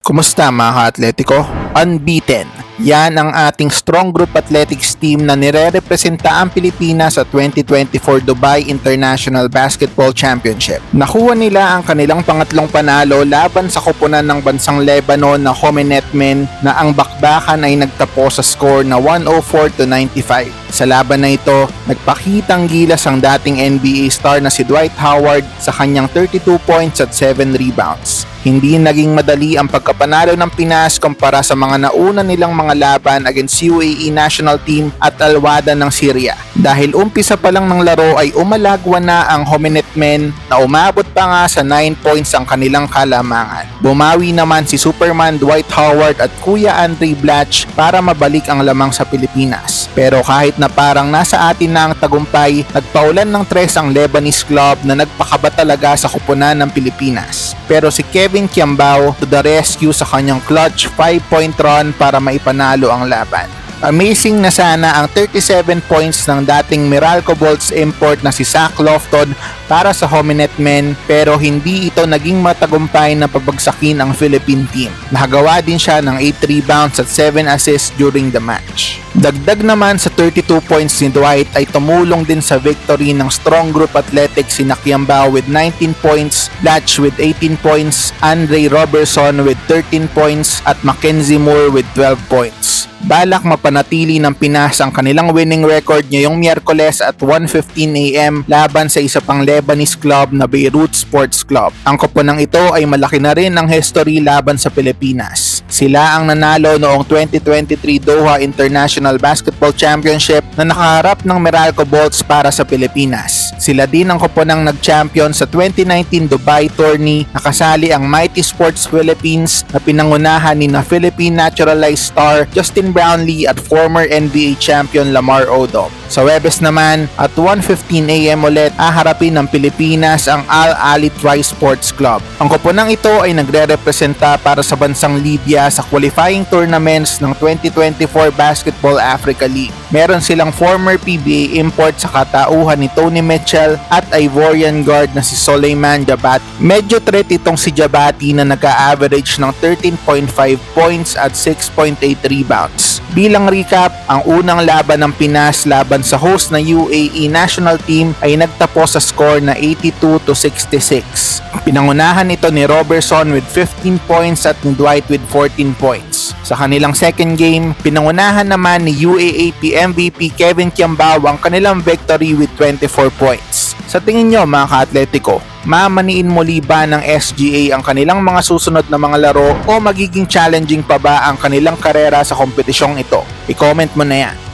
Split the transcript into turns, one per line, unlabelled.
Kumusta mga ka-atletiko? Unbeaten. Yan ang ating strong group athletics team na nire-representa ang Pilipinas sa 2024 Dubai International Basketball Championship. Nakuha nila ang kanilang pangatlong panalo laban sa kupunan ng bansang Lebanon na Homenet Men na ang bakbakan ay nagtapos sa score na 104 to 95. Sa laban na ito, nagpakitang gilas ang dating NBA star na si Dwight Howard sa kanyang 32 points at 7 rebounds. Hindi naging madali ang pagkapanalo ng Pinas kumpara sa mga nauna nilang mga laban against UAE national team at Alwada ng Syria. Dahil umpisa pa lang ng laro ay umalagwa na ang Homenet Men na umabot pa nga sa 9 points ang kanilang kalamangan. Bumawi naman si Superman Dwight Howard at Kuya Andre Blatch para mabalik ang lamang sa Pilipinas. Pero kahit na parang nasa atin na ang tagumpay, nagpaulan ng tres ang Lebanese club na nagpakaba talaga sa kupunan ng Pilipinas. Pero si Kevin Kiambao to the rescue sa kanyang clutch 5-point run para maipanalo ang laban. Amazing na sana ang 37 points ng dating Meralco Bolts import na si Zach Lofton para sa Hominet Men pero hindi ito naging matagumpay na pabagsakin ang Philippine team. Nakagawa din siya ng 8 rebounds at 7 assists during the match. Dagdag naman sa 32 points ni Dwight ay tumulong din sa victory ng strong group athletics si Nakiambao with 19 points, Latch with 18 points, Andre Robertson with 13 points at Mackenzie Moore with 12 points. Balak mapanatili ng Pinas ang kanilang winning record ngayong Miyerkules at 1.15am laban sa isa pang Lebanese club na Beirut Sports Club. Ang koponang ito ay malaki na rin ang history laban sa Pilipinas. Sila ang nanalo noong 2023 Doha International Basketball Championship na nakaharap ng Meralco Bolts para sa Pilipinas. Sila din ang koponang nag-champion sa 2019 Dubai Tourney nakasali ang Mighty Sports Philippines na pinangunahan ni na Philippine naturalized star Justin Brownlee at former NBA champion Lamar Odom. Sa Webes naman, at 1.15am ulit, aharapin ng Pilipinas ang Al Ali Tri Sports Club. Ang koponang ito ay nagre-representa para sa bansang Libya sa qualifying tournaments ng 2024 Basketball Africa League. Meron silang former PBA import sa katauhan ni Tony Mitchell at Ivorian guard na si Soleiman Jabat. Medyo threat itong si Jabati na nag-average ng 13.5 points at 6.8 rebounds. Bilang recap, ang unang laban ng Pinas laban sa host na UAE national team ay nagtapos sa score na 82 to 66. Pinangunahan ito ni Robertson with 15 points at ni Dwight with 14 points. Sa kanilang second game, pinangunahan naman ni UAAP MVP Kevin Kiambao ang kanilang victory with 24 points. Sa tingin nyo mga ka-atletiko, mamaniin muli ba ng SGA ang kanilang mga susunod na mga laro o magiging challenging pa ba ang kanilang karera sa kompetisyong ito? I-comment mo na yan.